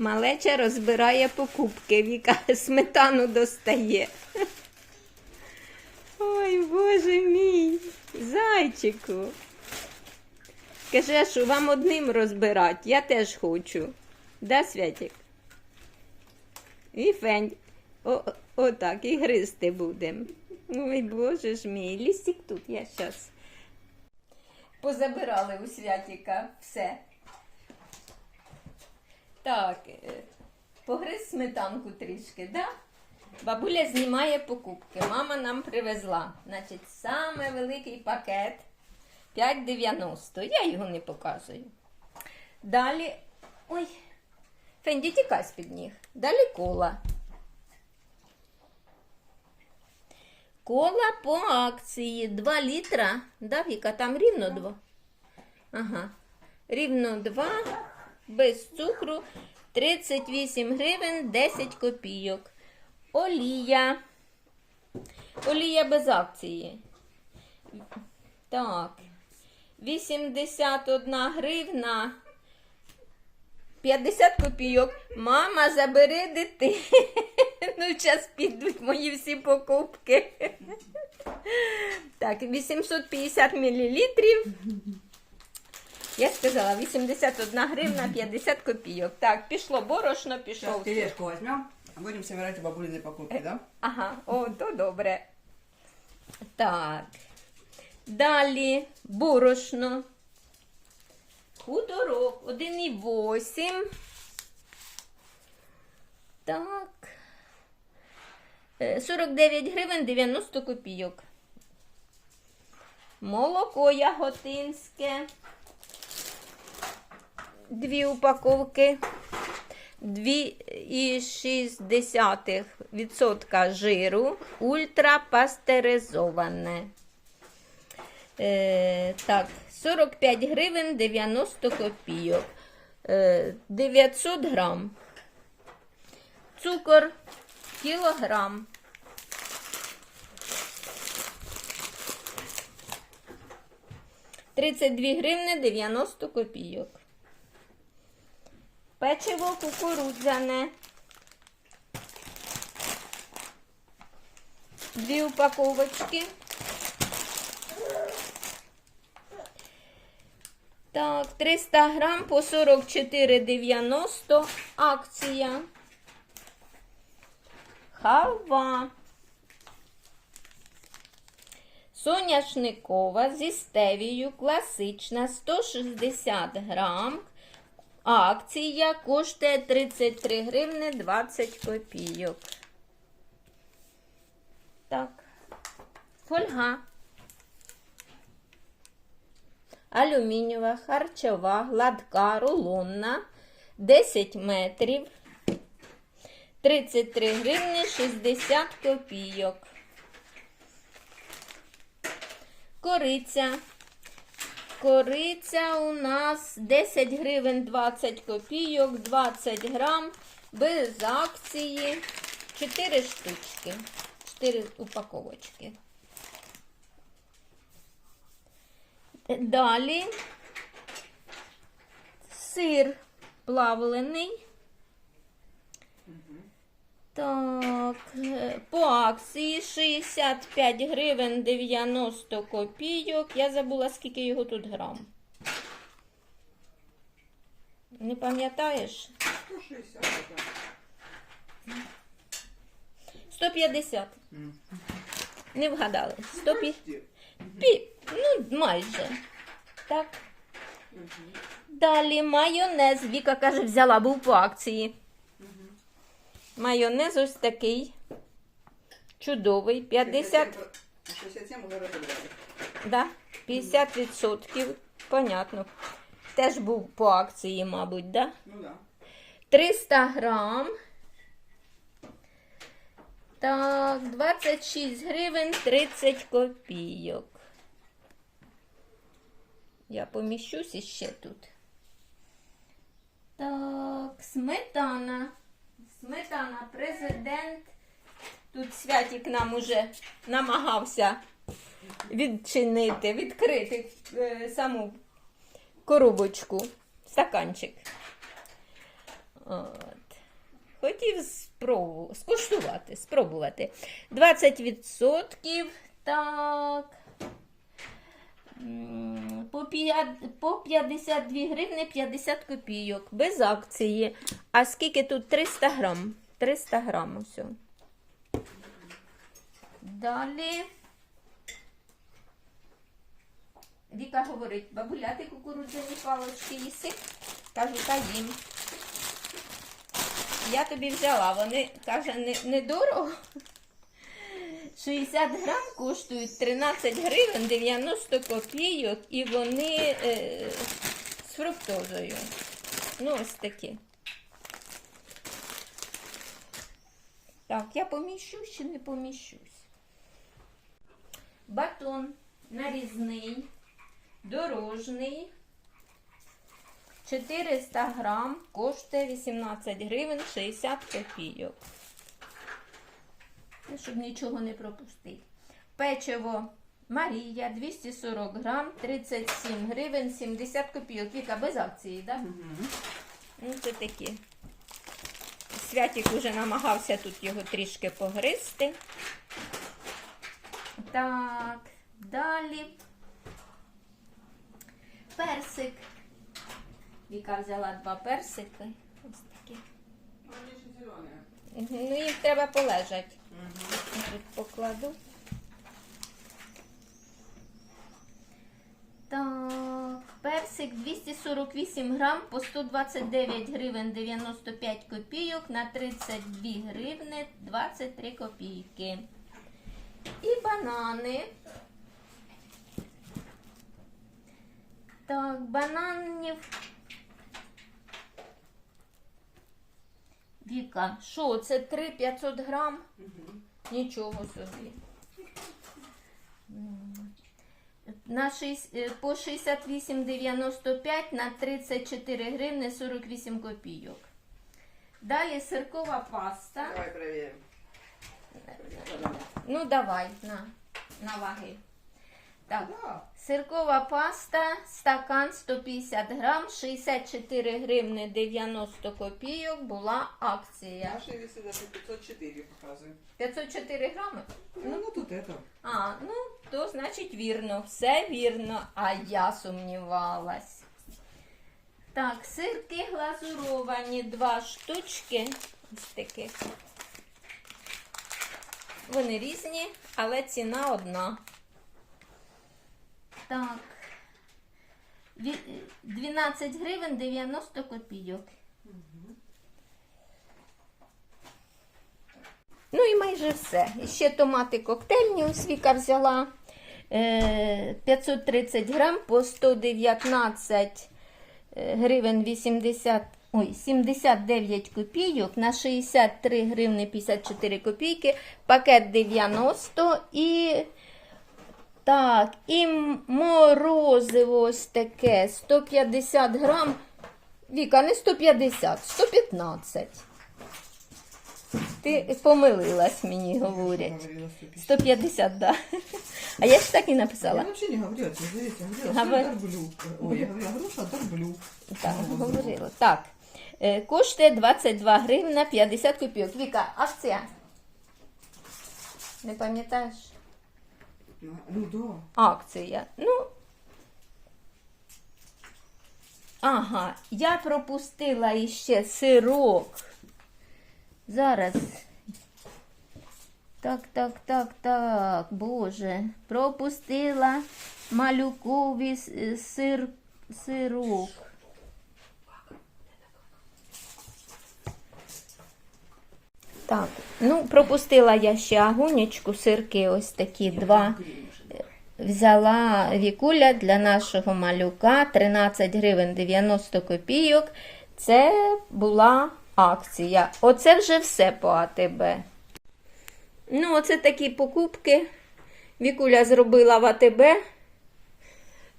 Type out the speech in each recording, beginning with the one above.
Малеча розбирає покупки, Віка сметану достає. Ой, боже мій, зайчику. Каже, що вам одним розбирати, я теж хочу. Да, Святик? І фень. О, отак, і гризти будемо. Ой, боже ж мій, лістик тут, я щас. Позабирали у Святіка все. Так, е, погриз сметанку трішки, да? Бабуля знімає покупки. Мама нам привезла. Значить, саме великий пакет 5,90. Я його не показую. Далі. Ой, Фенді, тікай з-під ніг. Далі кола. Кола по акції 2 літра. Да, Віка, там рівно 2. Ага. Рівно 2, без цукру, 38 гривень 10 копійок. Олія. Олія без акції. Так. 81 гривна. 50 копійок. Мама, забери дитину. Ну, зараз підуть мої всі покупки. Так, 850 мілілітрів. Я сказала 81 гривна 50 копійок. Так, пішло борошно, Сейчас пішов. тележку возьмем, а будем собирать у бабулины покупки, да? Ага, о, то добре. Так. Далі борошно. Хуторок 1,8. Так. Е, 49 гривень 90 копійок. Молоко яготинське. Дві упаковки. 2,6% жиру ультрапастеризоване. Е, так, 45 гривень 90 копійок. Е, 900 грам. Цукор кілограм. Тридцять дві гривни 90 копійок. Печиво кукурудзяне. Дві упаковочки. Так, 300 грам по 44,90 акція. Халва. Соняшникова зі стевією класична 160 грам. Акція коштує 33 гривни 20 копійок. Так. Фольга. Алюмінієва, харчова, гладка, рулонна. 10 метрів. 33 гривні 60 копійок. Кориця. Кориця у нас 10 гривень 20 копійок, 20 грам, без акції, 4 штучки, 4 упаковочки. Далі сир плавлений. Так, по акції 65 гривень 90 копійок. Я забула, скільки його тут грам. Не пам'ятаєш? 160. 150. Не вгадали. 150. Пі... Ну, майже. Так. Далі майонез. Віка каже, взяла, був по акції. Майонез ось такий. Чудовий. 50. 67 уже разобрали. Да, 50%. Понятно. Теж був по акції, мабуть, да? Ну да. 300 грам. Так, 26 гривень 30 копійок. Я поміщусь іще тут. Так, сметана. Сметана, президент. Тут Святік нам уже намагався відчинити, відкрити е, саму коробочку, стаканчик. От. хотів спробу, скуштувати, спробувати. 20%. Так. По, п'я- по 52 гривни 50 копійок. Без акції. А скільки тут? 300 грам. 300 грам усе. Далі. Віка говорить, бабуля, ти кукурудзяні палочки їси? Кажу, та їм. Я тобі взяла, вони, каже, не, недорого. 60 грам коштують 13 гривень 90 копійок і вони е, з фруктозою. Ну, ось такі. Так, я поміщусь чи не поміщусь? Батон нарізний, дорожний. 400 грам коштує 18 гривень 60 копійок. Щоб нічого не пропустити. Печиво Марія 240 грам 37 гривень 70 копійок. Віка без акції, так? Да? Угу. Ну, це такі. Святік уже намагався тут його трішки погризти. Так, далі. Персик. Віка взяла два персики. Ось такі. Ну, їх треба полежати. Тут покладу. Так, персик 248 грам по 129 гривень 95 копійок на 32 гривни 23 копійки. І банани. Так, бананів. Віка, що, це 3 500 грам? Угу. Нічого собі. На шість- е, по 68,95 на 34 гривни 48 копійок. Далі сиркова паста. Давай перевіримо. Ну, давай, на, на ваги. Так, сиркова паста, стакан 150 грам, 64 гривни 90 копійок була акція. Наші веси даже 504 показує. 504 грами? Ну, ну тут это. А, ну, то значить вірно, все вірно, а я сумнівалась. Так, сирки глазуровані, два штучки. Ось таких. Вони різні, але ціна одна. Так. 12 гривень 90 копійок. Ну і майже все. Ще томати коктейльні ось Віка взяла. Е, 530 грам по 119 е, гривень 80, ой, 79 копійок на 63 гривни 54 копійки. Пакет 90 і так, і морозиво ось таке 150 грам. Віка, не 150, 115. Ти помилилась, мені говорять. 150. 150, да. А я ж так і Я написала. вообще не говорила, тебе заветь, я говорила, Говори. что торблю. Ой, я говорила, груша, торблю. Так, говорила. Так. Е, Коштує 22 гривна 50 копійок. Віка, акція. Не пам'ятаєш? Ну да. Акція. Ну. Ага, я пропустила іще сирок. Зараз. Так, так, так, так, Боже. Пропустила малюковий сир, сирок. Так, ну пропустила я ще агунечку, сирки ось такі два. Взяла Вікуля для нашого малюка 13 гривень 90 копійок. Це була акція. Оце вже все по АТБ. Ну, оце такі покупки. Вікуля зробила в АТБ.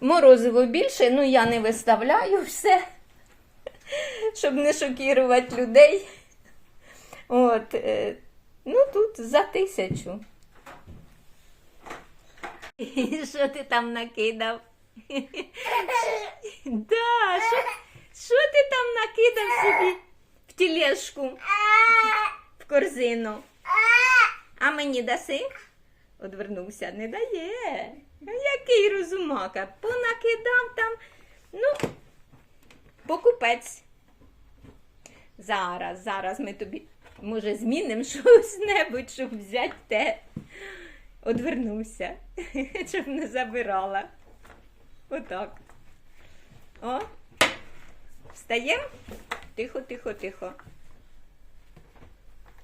Морозиво більше, ну я не виставляю все, щоб не шокувати людей. От, е, ну тут за тисячу. Що ти там накидав? Да, що, ти там накидав собі в тілешку? в корзину. А мені даси? Одвернувся, не дає. А Який розумака? Понакидав там. Ну, покупець. Зараз, зараз ми тобі, може, змінимо щось небудь, щоб взяти те. Одвернувся, щоб не забирала. Отак. О. Встаємо? Тихо, тихо, тихо.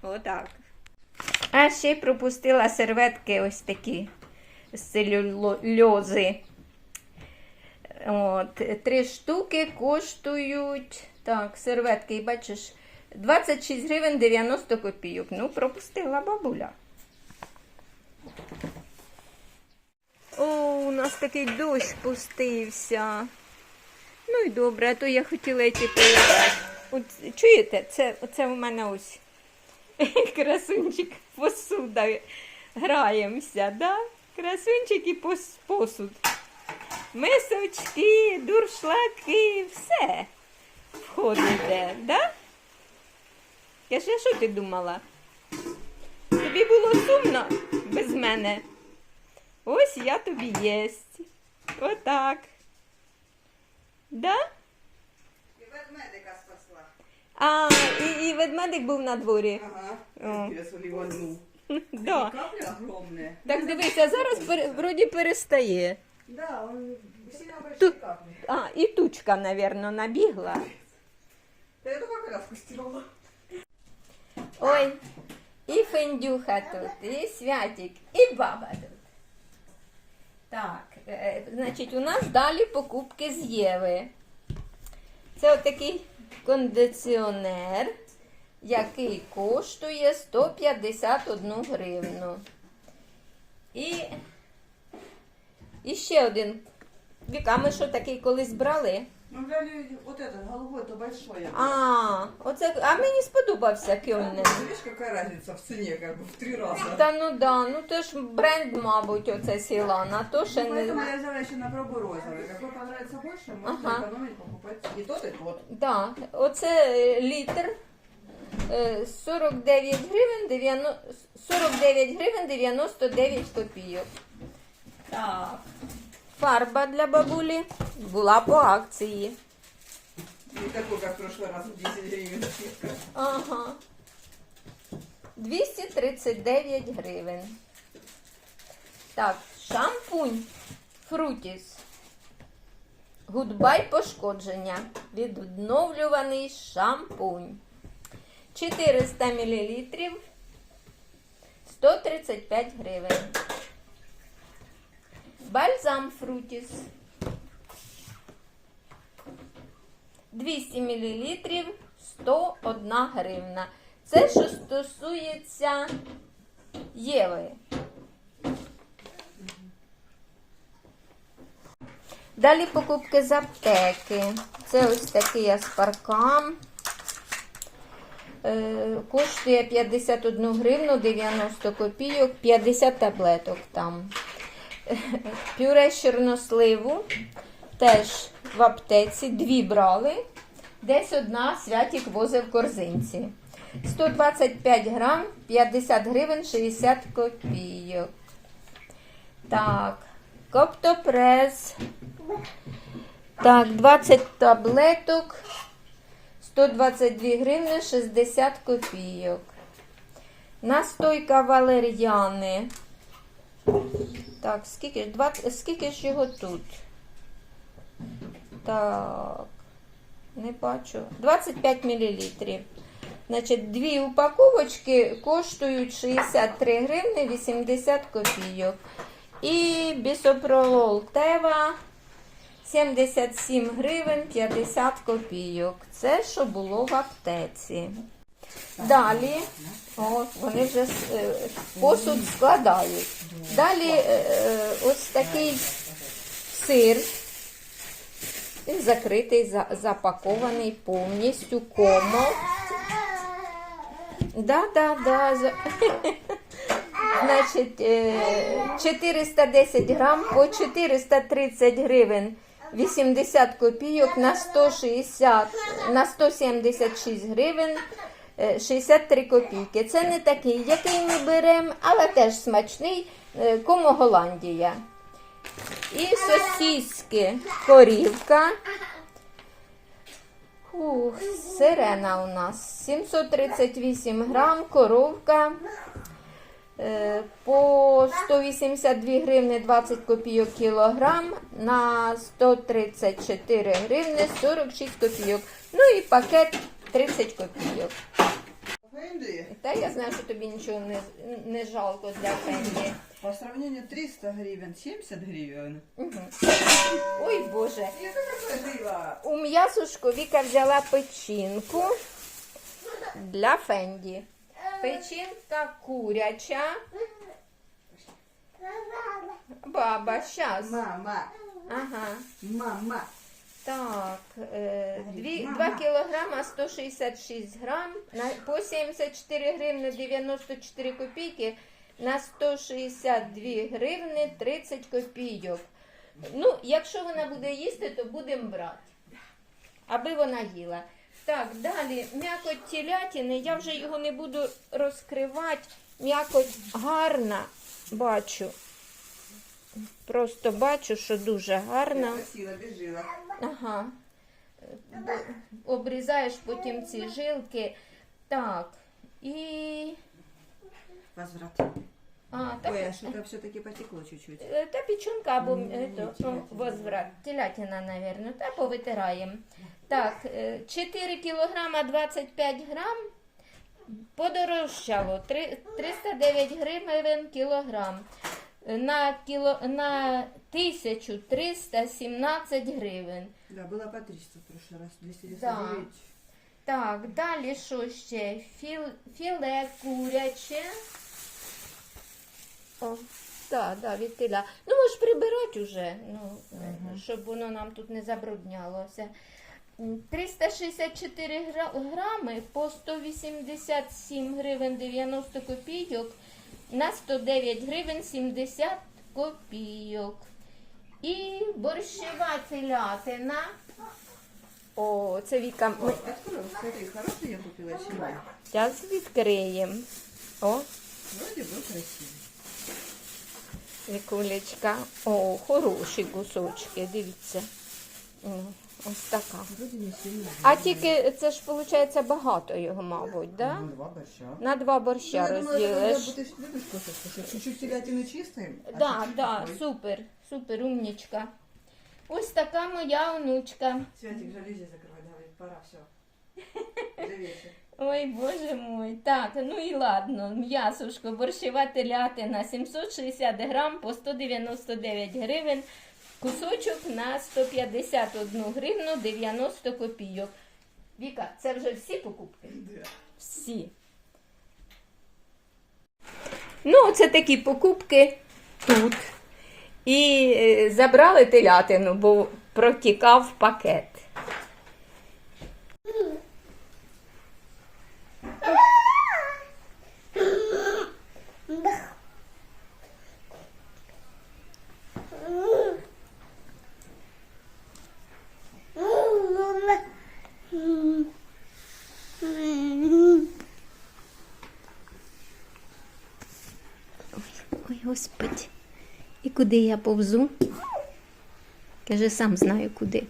Отак. А ще й пропустила серветки ось такі з целюльози. От, три штуки коштують. Так, серветки, бачиш, 26 гривень 90 копійок. Ну, пропустила бабуля. О, у нас такий дощ спустився. Ну і добре, а то я хотіла йти. От, чуєте, це, це у мене ось красунчик посуда. Граємося, да? Красунчик і пос- посуд. Мисочки, дуршлаки, все входите, да? Каже, що ти думала? Тобі було сумно без мене? Ось я тобі єсть. Отак. Да? І ведмедика спасла. А, і, і ведмедик був на дворі. Ага. О. Да. Капли огромные. Так дивися, зараз пере- вроді перестає. Да, он большие Тут- капли. А, і тучка, напевно, набігла. Да я только коляску стирала. Ой, і Фендюха тут, і Святик, і баба тут. Так, е, значить, у нас далі покупки з Єви. Це отакий кондиціонер, який коштує 151 гривну. І, і ще один. Віка, ми що такий колись брали? Мы взяли вот этот, голубой, то большой. А, оце, а мені сподобався Кьольнен. Видишь, какая разница в цене, как бы в три раза. Та ну да, ну то ж бренд, мабуть, оце Сілана, то ще Ну, не. Поэтому я взяла еще на пробу розовый. Какой понравится больше, можно Ага. экономить, покупать и тот, и тот. Да, оце е, літр е, 49 гривень 90, 49 гривень 99 копійок. Так. Фарба для бабулі була по акції. Не такой, как в прошлый раз, в 10 гривен. Ага. 239 гривень. Так, шампунь Фрутіс. Гудбай пошкодження. Відновлюваний шампунь. 400 мл. 135 гривень. Бальзам Фрутіс. 200 мл 101 гривна. Це що стосується Єви. Далі покупки з аптеки. Це ось такий аспаркам. Е, коштує 51 гривну 90 копійок, 50 таблеток там. Пюре з чорносливу теж в аптеці, дві брали. Десь одна святік возив в корзинці. 125 грам, 50 гривень, 60 копійок. Так, коптопрес. Так, 20 таблеток, 122 гривни, 60 копійок. Настойка валер'яни. Так, скільки, ж? 20, скільки ж його тут? Так, не бачу. 25 мл. Значить, дві упаковочки коштують 63 гривни 80 копійок. І бісопролол Тева 77 гривень 50 копійок. Це що було в аптеці. Далі, о, вони вже е, посуд складають. Далі е, е, ось такий сир. Він закритий, запакований повністю комо. Да, да, да. Значить, е, 410 грам по 430 гривень 80 копійок на 160, на 176 гривень 63 копійки. Це не такий, який ми беремо, але теж смачний. е, Комо Голландія. І сосіски корівка. Ух, сирена у нас 738 грам, коровка е, по 182 гривни 20 копійок кілограм на 134 гривни 46 копійок. Ну і пакет 30 копійок. Фенди. Та я знаю, що тобі нічого не, не жалко для Фенді. По сравнению 300 гривен, 70 гривен. Мгм. Ой Боже. У м'ясушку Віка взяла печінку для Фенді. Печінка куряча. Баба, щас. Мама, Ага. мама. Так, е, дві- 2 кілограма 166 грам, на, по 74 гривни 94 копійки, на 162 гривни 30 копійок. Ну, якщо вона буде їсти, то будемо брати. Аби вона їла. Так, далі м'якоть телятини, я вже його не буду розкривати. М'якоть гарна, бачу. Просто бачу, що дуже гарна. Ага. Обрізаєш потім ці жилки. Так. І. Возврат. А, так, Ой, а что-то все-таки потекло чуть-чуть. е, та печінка або е, ну, возврат. Телятина, навірно. Та повитираємо. Так, е, 4 кілограма 25 грам. Подорожчало. 309 гривень кілограм. На, кіло, на 1317 гривень. Да, было по 300 в прошлый раз. 299. Так, далі що ще? Філ, філе куряче. О, так, да, від теля. Ну, можеш прибирати вже, ну, е, щоб воно нам тут не забруднялося. М, 364 гра- грами по 187 гривень 90 копійок на 109 гривень 70 копійок. І борщева телятина. О, це Віка. Ми... Ой, открой, смотри, хороший я купила чи нет? Зараз відкриємо. О, Вроде бы красивый. Вікулечка. О, хороші кусочки, дивіться. О, ось така. Вроде не сильно. А тільки це ж виходить багато його, мабуть, да? Ну, два борща. На два борща Ну, я думаю, это розділиш. когда ты любишь кушать, кушать. Чуть-чуть телятины чистим. а Да, чуть-чуть да, такой. супер, супер, умнічка. Ось така моя онучка. Святик, жалюзи закрывай, давай, пора, все. Уже вечер. Ой, боже мой. Так, ну і ладно. М'ясушко, борщева телятина 760 грам по 199 гривень. Кусочок на 151 гривну 90 копійок. Віка, це вже всі покупки? Всі. Ну, це такі покупки тут. І е, забрали телятину, бо протікав пакет. Ой, господи. І куди я повзу? Каже, сам знаю куди.